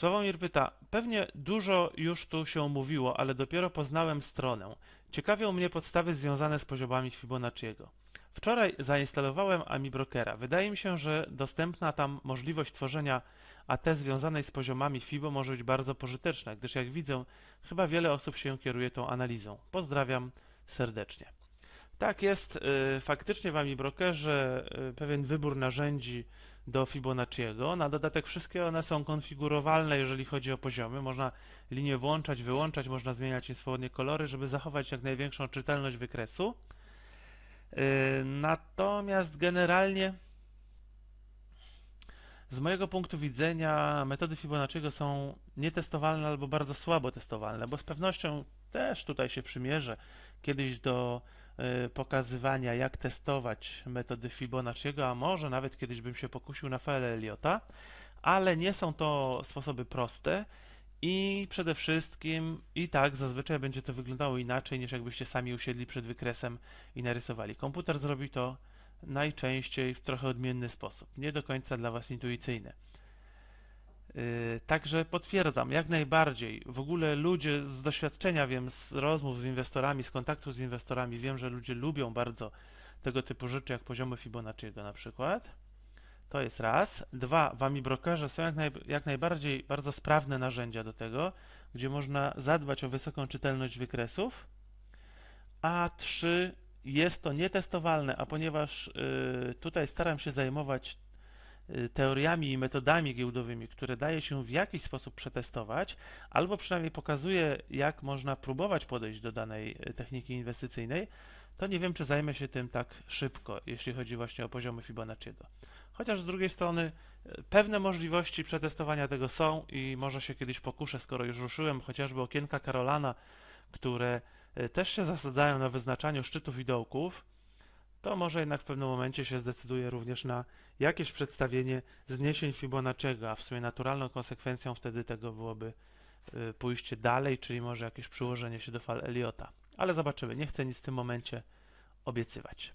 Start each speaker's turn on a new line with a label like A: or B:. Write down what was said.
A: Sławomir pyta, pewnie dużo już tu się mówiło, ale dopiero poznałem stronę. Ciekawią mnie podstawy związane z poziomami Fibonacciego. Wczoraj zainstalowałem AmiBrokera. Wydaje mi się, że dostępna tam możliwość tworzenia AT związanej z poziomami Fibo może być bardzo pożyteczna, gdyż jak widzę, chyba wiele osób się kieruje tą analizą. Pozdrawiam serdecznie. Tak jest, y, faktycznie w AmiBrokerze y, pewien wybór narzędzi do Fibonacciego. Na dodatek wszystkie one są konfigurowalne, jeżeli chodzi o poziomy. Można linie włączać, wyłączać, można zmieniać im swobodnie kolory, żeby zachować jak największą czytelność wykresu. Yy, Natomiast generalnie z mojego punktu widzenia metody Fibonacciego są nietestowalne albo bardzo słabo testowalne, bo z pewnością też tutaj się przymierzę kiedyś do pokazywania, jak testować metody Fibonacciego, a może nawet kiedyś bym się pokusił na falę Eliota, ale nie są to sposoby proste i przede wszystkim i tak zazwyczaj będzie to wyglądało inaczej niż jakbyście sami usiedli przed wykresem i narysowali. Komputer zrobi to najczęściej w trochę odmienny sposób, nie do końca dla Was intuicyjny. Yy, Także potwierdzam, jak najbardziej. W ogóle ludzie z doświadczenia wiem, z rozmów z inwestorami, z kontaktów z inwestorami, wiem, że ludzie lubią bardzo tego typu rzeczy, jak poziomy Fibonacciego na przykład. To jest raz. Dwa, w AmiBrokerze są jak, naj, jak najbardziej bardzo sprawne narzędzia do tego, gdzie można zadbać o wysoką czytelność wykresów. A trzy, jest to nietestowalne, a ponieważ y, tutaj staram się zajmować y, teoriami i metodami giełdowymi, które daje się w jakiś sposób przetestować, albo przynajmniej pokazuje, jak można próbować podejść do danej y, techniki inwestycyjnej, to nie wiem, czy zajmę się tym tak szybko, jeśli chodzi właśnie o poziomy Fibonacciego. Chociaż z drugiej strony y, pewne możliwości przetestowania tego są i może się kiedyś pokuszę, skoro już ruszyłem chociażby okienka Karolana, które y, też się zasadzają na wyznaczaniu szczytów i dołków, to może jednak w pewnym momencie się zdecyduje również na jakieś przedstawienie zniesień Fibonacciego, a w sumie naturalną konsekwencją wtedy tego byłoby y, pójście dalej, czyli może jakieś przyłożenie się do fal Eliota. Ale zobaczymy, nie chcę nic w tym momencie obiecywać.